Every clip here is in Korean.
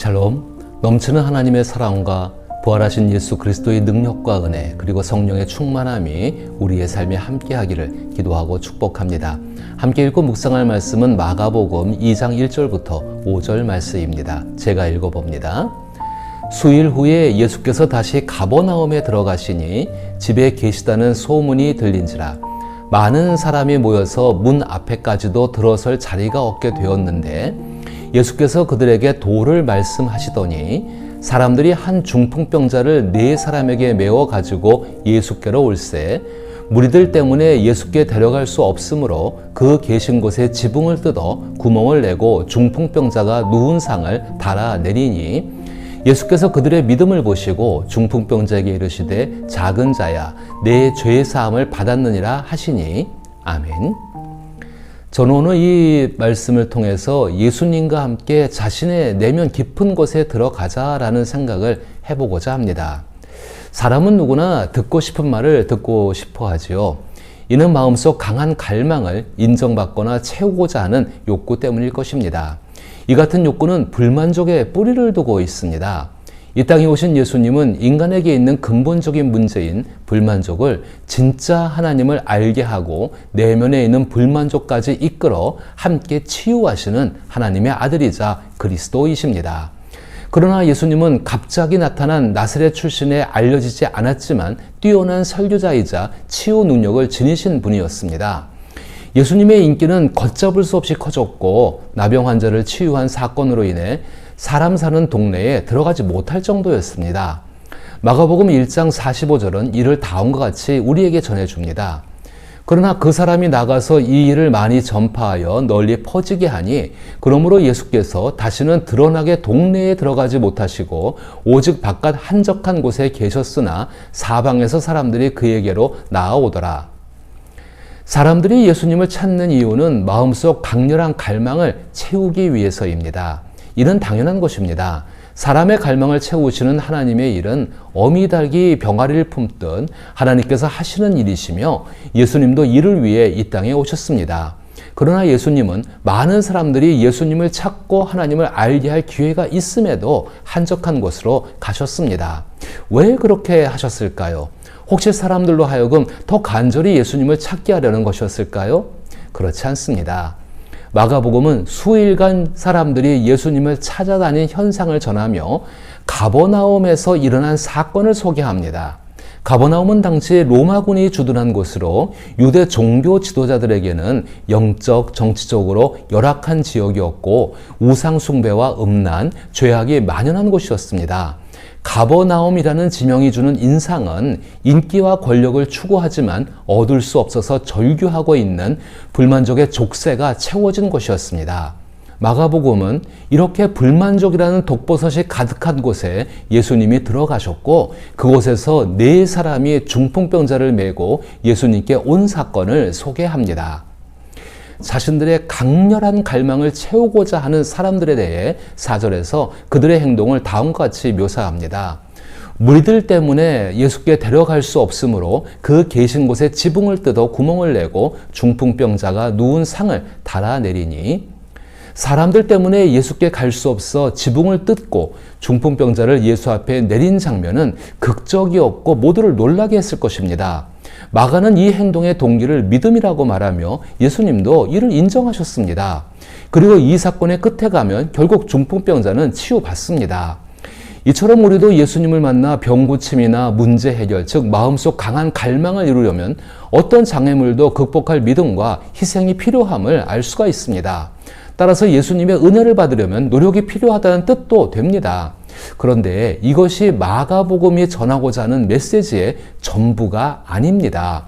샬롬 넘치는 하나님의 사랑과 부활하신 예수 그리스도의 능력과 은혜 그리고 성령의 충만함이 우리의 삶에 함께하기를 기도하고 축복합니다. 함께 읽고 묵상할 말씀은 마가복음 2장 1절부터 5절 말씀입니다. 제가 읽어봅니다. 수일 후에 예수께서 다시 가버나움에 들어가시니 집에 계시다는 소문이 들린지라 많은 사람이 모여서 문 앞에까지도 들어설 자리가 없게 되었는데 예수께서 그들에게 도를 말씀하시더니 사람들이 한 중풍병자를 네 사람에게 메워 가지고 예수께로 올세 무리들 때문에 예수께 데려갈 수 없으므로 그 계신 곳에 지붕을 뜯어 구멍을 내고 중풍병자가 누운 상을 달아내리니 예수께서 그들의 믿음을 보시고 중풍병자에게 이르시되 작은 자야 내 죄 사함을 받았느니라 하시니 아멘. 저는 오늘 이 말씀을 통해서 예수님과 함께 자신의 내면 깊은 곳에 들어가자라는 생각을 해보고자 합니다. 사람은 누구나 듣고 싶은 말을 듣고 싶어 하지요. 이는 마음속 강한 갈망을 인정받거나 채우고자 하는 욕구 때문일 것입니다. 이 같은 욕구는 불만족의 뿌리를 두고 있습니다. 이 땅에 오신 예수님은 인간에게 있는 근본적인 문제인 불만족을 진짜 하나님을 알게 하고 내면에 있는 불만족까지 이끌어 함께 치유하시는 하나님의 아들이자 그리스도이십니다. 그러나 예수님은 갑자기 나타난 나사렛 출신에 알려지지 않았지만 뛰어난 설교자이자 치유 능력을 지니신 분이었습니다. 예수님의 인기는 걷잡을 수 없이 커졌고 나병 환자를 치유한 사건으로 인해 사람 사는 동네에 들어가지 못할 정도였습니다. 마가복음 1장 45절은 이를 다음과 같이 우리에게 전해줍니다. 그러나 그 사람이 나가서 이 일을 많이 전파하여 널리 퍼지게 하니 그러므로 예수께서 다시는 드러나게 동네에 들어가지 못하시고 오직 바깥 한적한 곳에 계셨으나 사방에서 사람들이 그에게로 나아오더라. 사람들이 예수님을 찾는 이유는 마음속 강렬한 갈망을 채우기 위해서입니다. 이는 당연한 것입니다. 사람의 갈망을 채우시는 하나님의 일은 어미 닭이 병아리를 품듯 하나님께서 하시는 일이시며 예수님도 이를 위해 이 땅에 오셨습니다. 그러나 예수님은 많은 사람들이 예수님을 찾고 하나님을 알게 할 기회가 있음에도 한적한 곳으로 가셨습니다. 왜 그렇게 하셨을까요? 혹시 사람들로 하여금 더 간절히 예수님을 찾게 하려는 것이었을까요? 그렇지 않습니다. 마가복음은 수일간 사람들이 예수님을 찾아다닌 현상을 전하며 가버나움에서 일어난 사건을 소개합니다. 가버나움은 당시 로마군이 주둔한 곳으로 유대 종교 지도자들에게는 영적, 정치적으로 열악한 지역이었고 우상숭배와 음란, 죄악이 만연한 곳이었습니다. 가버나움이라는 지명이 주는 인상은 인기와 권력을 추구하지만 얻을 수 없어서 절규하고 있는 불만족의 족쇄가 채워진 곳이었습니다. 마가복음은 이렇게 불만족이라는 독버섯이 가득한 곳에 예수님이 들어가셨고 그곳에서 네 사람이 중풍병자를 메고 예수님께 온 사건을 소개합니다. 자신들의 강렬한 갈망을 채우고자 하는 사람들에 대해 사절에서 그들의 행동을 다음과 같이 묘사합니다. 무리들 때문에 예수께 데려갈 수 없으므로 그 계신 곳에 지붕을 뜯어 구멍을 내고 중풍병자가 누운 상을 달아내리니 사람들 때문에 예수께 갈 수 없어 지붕을 뜯고 중풍병자를 예수 앞에 내린 장면은 극적이었고 모두를 놀라게 했을 것입니다. 마가는 이 행동의 동기를 믿음이라고 말하며 예수님도 이를 인정하셨습니다. 그리고 이 사건의 끝에 가면 결국 중풍병자는 치유받습니다. 이처럼 우리도 예수님을 만나 병 고침이나 문제 해결, 즉 마음속 강한 갈망을 이루려면 어떤 장애물도 극복할 믿음과 희생이 필요함을 알 수가 있습니다. 따라서 예수님의 은혜를 받으려면 노력이 필요하다는 뜻도 됩니다. 그런데 이것이 마가복음이 전하고자 하는 메시지의 전부가 아닙니다.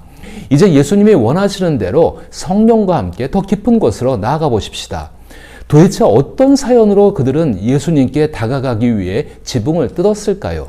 이제 예수님이 원하시는 대로 성령과 함께 더 깊은 곳으로 나아가 보십시다. 도대체 어떤 사연으로 그들은 예수님께 다가가기 위해 지붕을 뜯었을까요?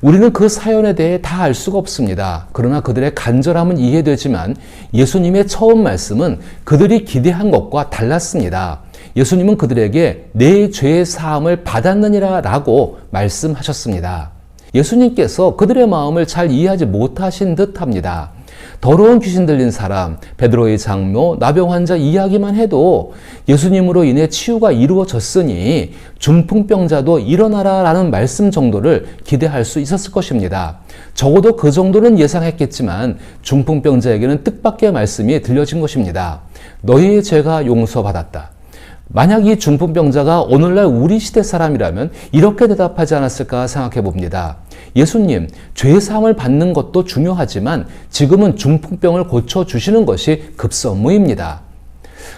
우리는 그 사연에 대해 다 알 수가 없습니다. 그러나 그들의 간절함은 이해되지만 예수님의 처음 말씀은 그들이 기대한 것과 달랐습니다. 예수님은 그들에게 내 죄의 사함을 받았느니라 라고 말씀하셨습니다. 예수님께서 그들의 마음을 잘 이해하지 못하신 듯 합니다. 더러운 귀신 들린 사람, 베드로의 장모, 나병 환자 이야기만 해도 예수님으로 인해 치유가 이루어졌으니 중풍병자도 일어나라 라는 말씀 정도를 기대할 수 있었을 것입니다. 적어도 그 정도는 예상했겠지만 중풍병자에게는 뜻밖의 말씀이 들려진 것입니다. 너희의 죄가 용서받았다. 만약 이 중풍병자가 오늘날 우리 시대 사람이라면 이렇게 대답하지 않았을까 생각해 봅니다. 예수님, 죄사함을 받는 것도 중요하지만 지금은 중풍병을 고쳐주시는 것이 급선무입니다.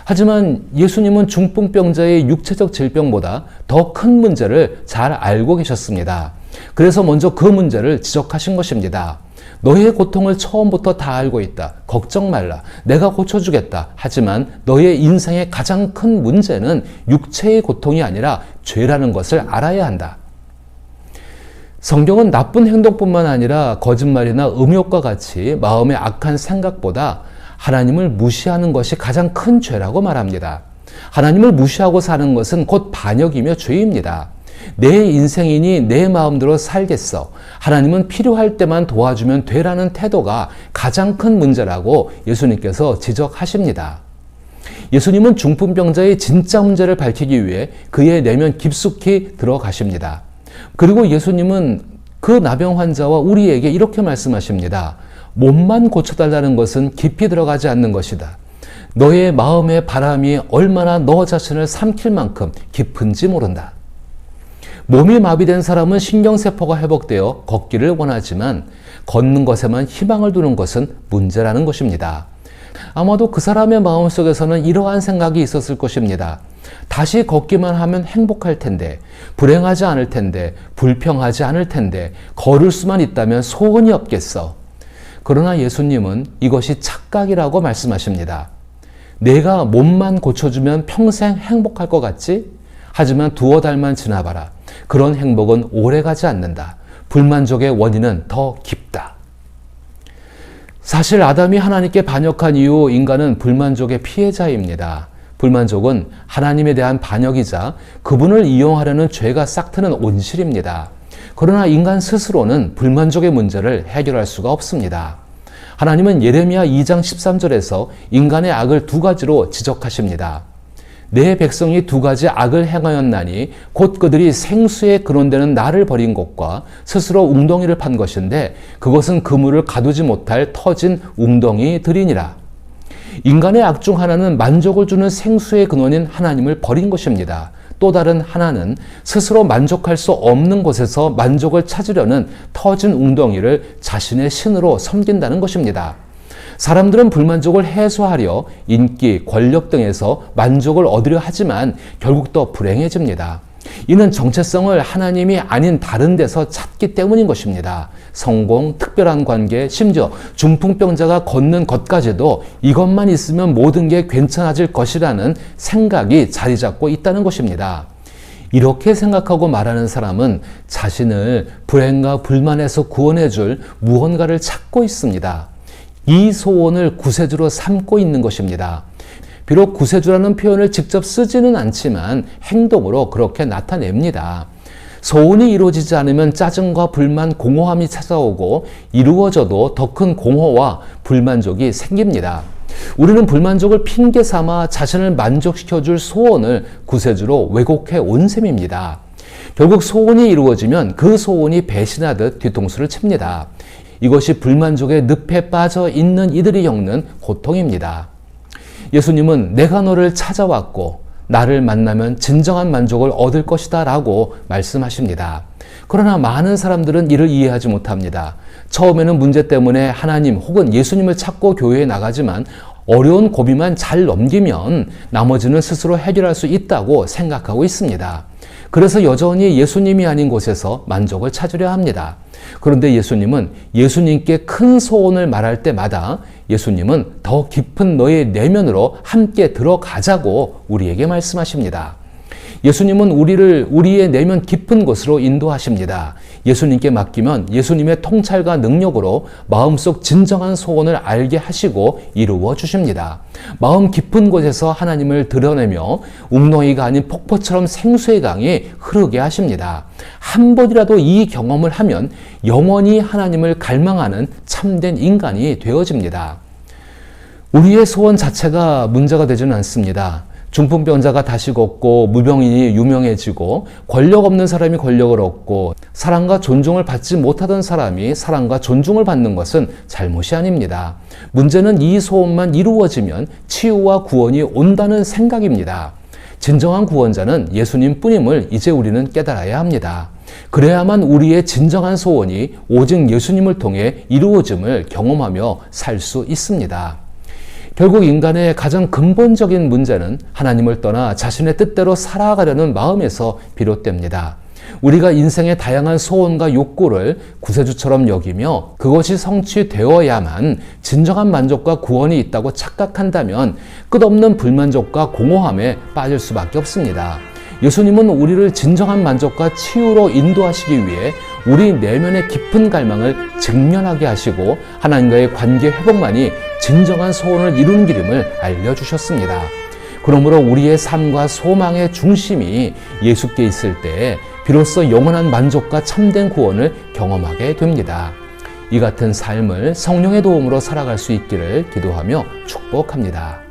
하지만 예수님은 중풍병자의 육체적 질병보다 더 큰 문제를 잘 알고 계셨습니다. 그래서 먼저 그 문제를 지적하신 것입니다. 너희의 고통을 처음부터 다 알고 있다. 걱정 말라. 내가 고쳐주겠다. 하지만 너희의 인생의 가장 큰 문제는 육체의 고통이 아니라 죄라는 것을 알아야 한다. 성경은 나쁜 행동뿐만 아니라 거짓말이나 음욕과 같이 마음의 악한 생각보다 하나님을 무시하는 것이 가장 큰 죄라고 말합니다. 하나님을 무시하고 사는 것은 곧 반역이며 죄입니다. 내 인생이니 내 마음대로 살겠어. 하나님은 필요할 때만 도와주면 되라는 태도가 가장 큰 문제라고 예수님께서 지적하십니다. 예수님은 중풍병자의 진짜 문제를 밝히기 위해 그의 내면 깊숙이 들어가십니다. 그리고 예수님은 그 나병 환자와 우리에게 이렇게 말씀하십니다. 몸만 고쳐달라는 것은 깊이 들어가지 않는 것이다. 너의 마음의 바람이 얼마나 너 자신을 삼킬 만큼 깊은지 모른다. 몸이 마비된 사람은 신경세포가 회복되어 걷기를 원하지만 걷는 것에만 희망을 두는 것은 문제라는 것입니다. 아마도 그 사람의 마음속에서는 이러한 생각이 있었을 것입니다. 다시 걷기만 하면 행복할 텐데, 불행하지 않을 텐데, 불평하지 않을 텐데, 걸을 수만 있다면 소원이 없겠어. 그러나 예수님은 이것이 착각이라고 말씀하십니다. 내가 몸만 고쳐주면 평생 행복할 것 같지? 하지만 두어 달만 지나봐라. 그런 행복은 오래 가지 않는다. 불만족의 원인은 더 깊다. 사실 아담이 하나님께 반역한 이후 인간은 불만족의 피해자입니다. 불만족은 하나님에 대한 반역이자 그분을 이용하려는 죄가 싹트는 온실입니다. 그러나 인간 스스로는 불만족의 문제를 해결할 수가 없습니다. 하나님은 예레미야 2장 13절에서 인간의 악을 두 가지로 지적하십니다. 내 백성이 두 가지 악을 행하였나니 곧 그들이 생수에 근원되는 나를 버린 것과 스스로 웅덩이를 판 것인데 그것은 그물을 가두지 못할 터진 웅덩이들이니라. 인간의 악 중 하나는 만족을 주는 생수의 근원인 하나님을 버린 것입니다. 또 다른 하나는 스스로 만족할 수 없는 곳에서 만족을 찾으려는 터진 웅덩이를 자신의 신으로 섬긴다는 것입니다. 사람들은 불만족을 해소하려 인기, 권력 등에서 만족을 얻으려 하지만 결국 더 불행해집니다. 이는 정체성을 하나님이 아닌 다른 데서 찾기 때문인 것입니다. 성공, 특별한 관계, 심지어 중풍병자가 걷는 것까지도 이것만 있으면 모든 게 괜찮아질 것이라는 생각이 자리 잡고 있다는 것입니다. 이렇게 생각하고 말하는 사람은 자신을 불행과 불만에서 구원해 줄 무언가를 찾고 있습니다. 이 소원을 구세주로 삼고 있는 것입니다. 비록 구세주라는 표현을 직접 쓰지는 않지만 행동으로 그렇게 나타냅니다. 소원이 이루어지지 않으면 짜증과 불만, 공허함이 찾아오고 이루어져도 더 큰 공허와 불만족이 생깁니다. 우리는 불만족을 핑계 삼아 자신을 만족시켜 줄 소원을 구세주로 왜곡해 온 셈입니다. 결국 소원이 이루어지면 그 소원이 배신하듯 뒤통수를 칩니다. 이것이 불만족의 늪에 빠져 있는 이들이 겪는 고통입니다. 예수님은 내가 너를 찾아왔고 나를 만나면 진정한 만족을 얻을 것이다 라고 말씀하십니다. 그러나 많은 사람들은 이를 이해하지 못합니다. 처음에는 문제 때문에 하나님 혹은 예수님을 찾고 교회에 나가지만 어려운 고비만 잘 넘기면 나머지는 스스로 해결할 수 있다고 생각하고 있습니다. 그래서 여전히 예수님이 아닌 곳에서 만족을 찾으려 합니다. 그런데 예수님은 예수님께 큰 소원을 말할 때마다 예수님은 더 깊은 너의 내면으로 함께 들어가자고 우리에게 말씀하십니다. 예수님은 우리를 우리의 내면 깊은 곳으로 인도하십니다. 예수님께 맡기면 예수님의 통찰과 능력으로 마음속 진정한 소원을 알게 하시고 이루어 주십니다. 마음 깊은 곳에서 하나님을 드러내며 웅덩이가 아닌 폭포처럼 생수의 강이 흐르게 하십니다. 한 번이라도 이 경험을 하면 영원히 하나님을 갈망하는 참된 인간이 되어집니다. 우리의 소원 자체가 문제가 되지는 않습니다. 중풍병자가 다시 걷고 무병인이 유명해지고 권력 없는 사람이 권력을 얻고 사랑과 존중을 받지 못하던 사람이 사랑과 존중을 받는 것은 잘못이 아닙니다. 문제는 이 소원만 이루어지면 치유와 구원이 온다는 생각입니다. 진정한 구원자는 예수님 뿐임을 이제 우리는 깨달아야 합니다. 그래야만 우리의 진정한 소원이 오직 예수님을 통해 이루어짐을 경험하며 살 수 있습니다. 결국 인간의 가장 근본적인 문제는 하나님을 떠나 자신의 뜻대로 살아가려는 마음에서 비롯됩니다. 우리가 인생의 다양한 소원과 욕구를 구세주처럼 여기며 그것이 성취되어야만 진정한 만족과 구원이 있다고 착각한다면 끝없는 불만족과 공허함에 빠질 수밖에 없습니다. 예수님은 우리를 진정한 만족과 치유로 인도하시기 위해 우리 내면의 깊은 갈망을 직면하게 하시고 하나님과의 관계 회복만이 진정한 소원을 이루는 길임을 알려주셨습니다. 그러므로 우리의 삶과 소망의 중심이 예수께 있을 때 비로소 영원한 만족과 참된 구원을 경험하게 됩니다. 이 같은 삶을 성령의 도움으로 살아갈 수 있기를 기도하며 축복합니다.